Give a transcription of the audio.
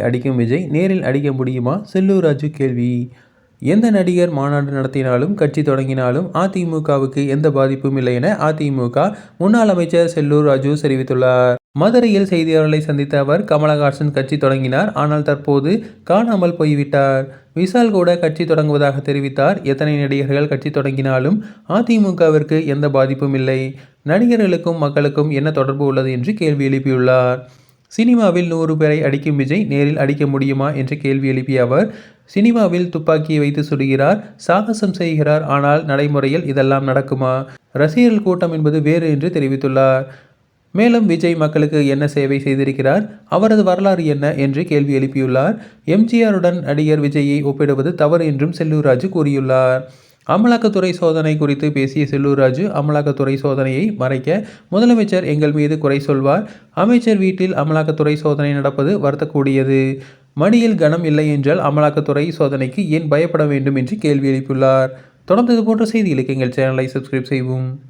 அடிக்கும் விஜய் நேரில் அடிக்க முடியுமா? செல்லூர் ராஜு கேள்வி. எந்த நடிகர் மாநாடு நடத்தினாலும் கட்சி தொடங்கினாலும் அதிமுகவுக்கு எந்த பாதிப்பும் இல்லை என அதிமுக முன்னாள் அமைச்சர் செல்லூர் ராஜு தெரிவித்துள்ளார். மதுரையில் செய்தியாளர்களை சந்தித்த அவர் கமலஹாசன் கட்சி தொடங்கினார் ஆனால் தற்போது காணாமல் போய்விட்டார். விஷால் கூட கட்சி தொடங்குவதாக தெரிவித்தார். எத்தனை நடிகர்கள் கட்சி தொடங்கினாலும் அதிமுகவிற்கு எந்த பாதிப்பும் இல்லை. நடிகர்களுக்கும் மக்களுக்கும் என்ன தொடர்பு உள்ளது என்று கேள்வி எழுப்பியுள்ளார். சினிமாவில் நூறு பேரை அடிக்கும் விஜய் நேரில் அடிக்க முடியுமா என்று கேள்வி எழுப்பிய அவர் சினிமாவில் துப்பாக்கியை வைத்து சுடுகிறார் சாகசம் செய்கிறார் ஆனால் நடைமுறையில் இதெல்லாம் நடக்குமா? ரசிகர்கள் கூட்டம் என்பது வேறு என்று தெரிவித்துள்ளார். மேலும் விஜய் மக்களுக்கு என்ன சேவை செய்திருக்கிறார் அவரது வரலாறு என்ன என்று கேள்வி எழுப்பியுள்ளார். எம்ஜிஆருடன் நடிகர் விஜயை ஒப்பிடுவது தவறு என்றும் செல்லூர்ராஜு கூறியுள்ளார். அமலாக்கத்துறை சோதனை குறித்து பேசிய செல்லூர் ராஜு அமலாக்கத்துறை சோதனையை மறைக்க முதலமைச்சர் எங்கள் மீது குறை சொல்வார். அமைச்சர் வீட்டில் அமலாக்கத்துறை சோதனை நடப்பது வருத்தக்கூடியது. மடியில் கனம் இல்லை என்றால் அமலாக்கத்துறை சோதனைக்கு ஏன் பயப்பட வேண்டும் என்று கேள்வி எழுப்பியுள்ளார். தொடர்ந்து இது போன்ற செய்திகளுக்கு எங்கள் சேனலை சப்ஸ்கிரைப் செய்வோம்